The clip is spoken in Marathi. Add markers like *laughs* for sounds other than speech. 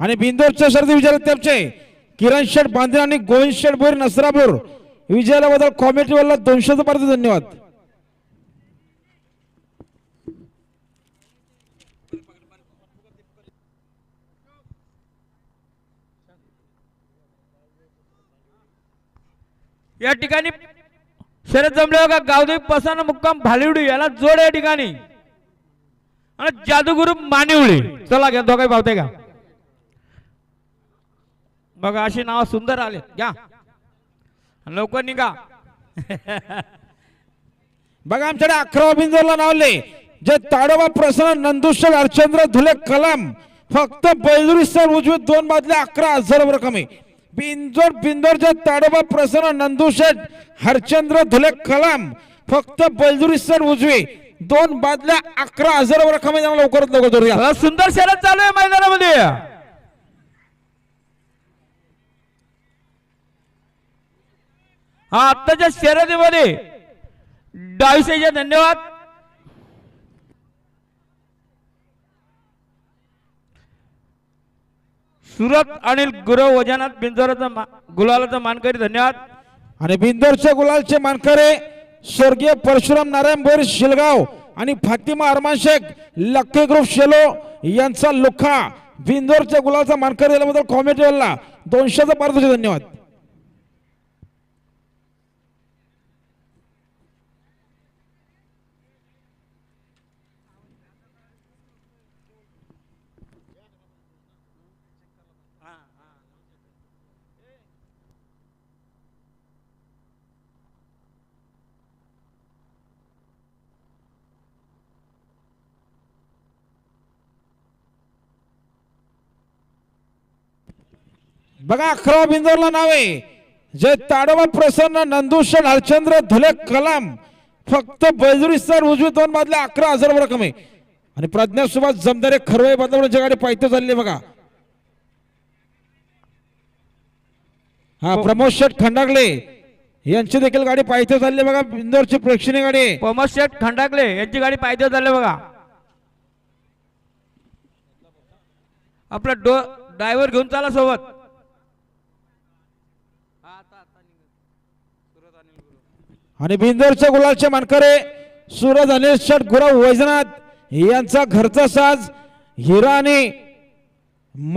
आणि बिंदोरच्या सर विचारत त्यांचे किरण शेठ बांधे आणि गोविंद शेठ बोर नसरापूर. विजयाला बद्दल कॉमेंट्रीवाला दोनशे पर्यंत धन्यवाद. या ठिकाणी शरद जमले का गावदेवी पसाना मुक्काम भालिवडी याला जोड या ठिकाणी. आणि जादूगुरु मानिवळी. चला घ्या दोघाही पावते का बघा अशी नाव सुंदर आले. घ्या. लवकर निघा. *laughs* बघा आमच्याकडे अकरा बिंदोरला नावले जे ताडोबा प्रसन्न नंदुशल हरचंद्र धुले कलाम फक्त बैजुरी सर उजवे दोन बादले अकरा हजार रक्कम आहे बिंदोर बिंदोरच्या ताडोबा प्रसन्न नंदुशेठ हरचंद्र धुले कलाम फक्त बैजुरी सर उजवे. दोन बादल्या अकरा हजार आहे त्यामुळे लवकरात लवकर सुंदर शरद चालू आहे मैदानामध्ये. हा आत्ताच्या शर्यतीमध्ये डावीसेचे धन्यवाद. सुरत अनिल गुरव वजनात बिंदोराचा मा- गुलालाचा मानकरी धन्यवाद. आणि बिंदोरच्या गुलालचे मानकरे स्वर्गीय परशुराम नारायण बोर शिलगाव आणि फातिमा अरमान शेख लक्की ग्रुप शेलो यांचा लुखा. बिंदोरच्या गुलालचा मानकरी दिल्याबद्दल कॉमेंट्रीला दोनशेचा पारितोषिक धन्यवाद. बघा अकरा बिंदोरला नाव आहे. जे ताडोबा प्रसन्न नंदुशल हरचंद्र धुले कलाम फक्त बैजुरी सर उजवी दोन बादले अकरा हजार रक्कम आहे. आणि प्रज्ञा सुभाष जमदारे खरवई बांधवच्या गाडी पायथ्या चालली बघा. हा प्रमोद शेठ खंडागले यांची देखील गाडी पायथ्या चालली बघा. बिंदोरची प्रेक्षणीय गाडी. प्रमोद शेठ खंडाकले यांची गाडी पायदळ झाले बघा. आपला डो ड्रायव्हर घेऊन चाला सोबत. आणि बिंदोरच्या गुलालचे मानकरे सूरज अनिल शट गुरव वैजनाथ यांचा घरचा साज हिरा आणि